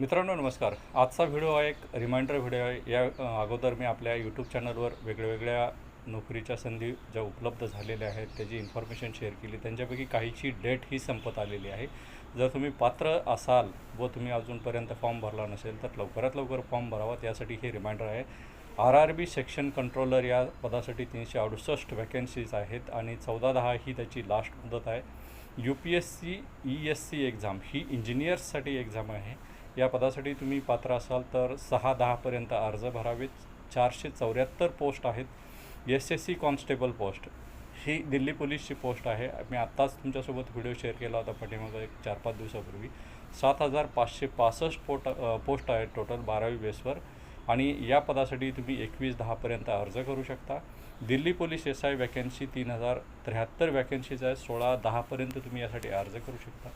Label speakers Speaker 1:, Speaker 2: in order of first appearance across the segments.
Speaker 1: मित्रांनो नमस्कार. आजचा व्हिडिओ हा एक रिमाइंडर व्हिडिओ आहे. या अगोदर मी आपल्या यूट्यूब चॅनलवर वेगळ्यावेगळ्या नोकरीच्या संधी ज्या उपलब्ध झालेल्या आहेत त्याची इन्फॉर्मेशन शेअर केली. त्यांच्यापैकी काहीची डेट ही संपत आलेली आहे. जर तुम्ही पात्र असाल व तुम्ही अजूनपर्यंत फॉर्म भरला नसेल तर लवकरात लवकर फॉर्म भरावा त्यासाठी हे रिमाइंडर आहे. R R B section controller या पदासाठी तीनशे अडुसष्ट वॅकन्सीज आहेत आणि चौदा दहा ही त्याची लास्ट मुदत आहे. U P S C E S C exam ही इंजिनियर्ससाठी एक्झाम आहे. या पदासाठी तुम्ही पात्र असाल तर सहा दहापर्यंत अर्ज भरावेत. चारशे चौऱ्याहत्तर पोस्ट आहेत. S S C constable post. ही दिल्ली पोलीसची पोस्ट आहे. मी आत्ताच तुमच्यासोबत व्हिडिओ शेअर केला होता पाठीमागं एक चार पाच दिवसापूर्वी. सात हजार पाचशे पासष्ट पोट पोस्ट आहेत टोटल बारावी बेसवर. आणि या पदासाठी तुम्ही एकवीस दहापर्यंत अर्ज करू शकता. Delhi police S I vacancy तीन हजार त्र्याहत्तर वॅकन्सीज आहेत. सोळा दहापर्यंत तुम्ही यासाठी अर्ज करू शकता.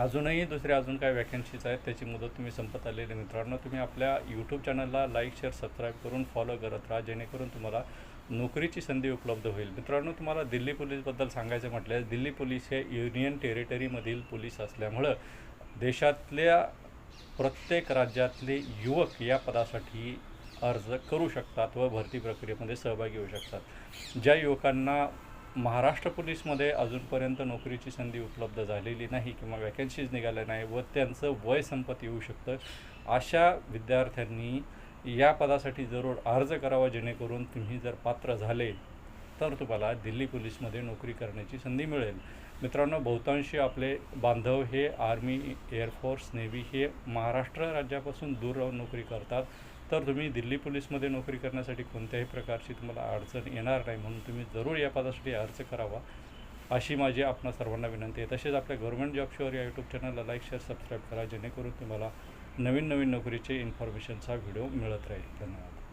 Speaker 1: अजूनही दुसऱ्या अजून काय वॅकन्सीज आहेत त्याची मुदत तुम्ही संपत आलेली मित्रांनो. तुम्ही आपल्या यूट्यूब चॅनलला लाईक शेअर सबस्क्राईब करून फॉलो करत राहा जेणेकरून तुम्हाला नोकरीची संधी उपलब्ध होईल. मित्रांनो तुम्हाला दिल्ली पोलीसबद्दल सांगायचं म्हटल्यास दिल्ली पोलीस हे युनियन टेरिटरीमधील पोलीस असल्यामुळं देशातल्या प्रत्येक राज्यातले युवक या पदासाठी अर्ज करू शकतात व भरती प्रक्रियेमध्ये सहभागी होऊ शकतात. ज्या युवकांना महाराष्ट्र पोलीसमध्ये अजूनपर्यंत नोकरीची संधी उपलब्ध झालेली नाही किंवा वॅकन्सीज निघाल्या नाही व त्यांचं वय संपत येऊ शकतं. अशा विद्यार्थ्यांनी या पदासाठी जरूर अर्ज करावा जेणेकरून तुम्ही जर पात्र झाले तर तुम्हाला दिल्ली पोलीसमध्ये नोकरी करण्याची संधी मिळेल. मित्रांनो बहुतांशी आपले बांधव हे आर्मी एअरफोर्स नेव्ही हे महाराष्ट्र राज्यापासून दूर राहून नोकरी करतात. तर तुम्ही दिल्ली पोलीसमध्ये नोकरी करण्यासाठी कोणत्याही प्रकारची तुम्हाला अडचण येणार नाही म्हणून तुम्ही जरूर या पदासाठी अर्ज करावा अशी माझी आपणा सर्वांना विनंती आहे. तसेच आपल्या गव्हर्मेंट जॉब शोअर या यूट्यूब चॅनलला लाईक शेअर सबस्क्राईब करा जेणेकरून तुम्हाला नवीन नवीन नोकरीचे इन्फॉर्मेशनचा व्हिडिओ मिळत राहील. धन्यवाद.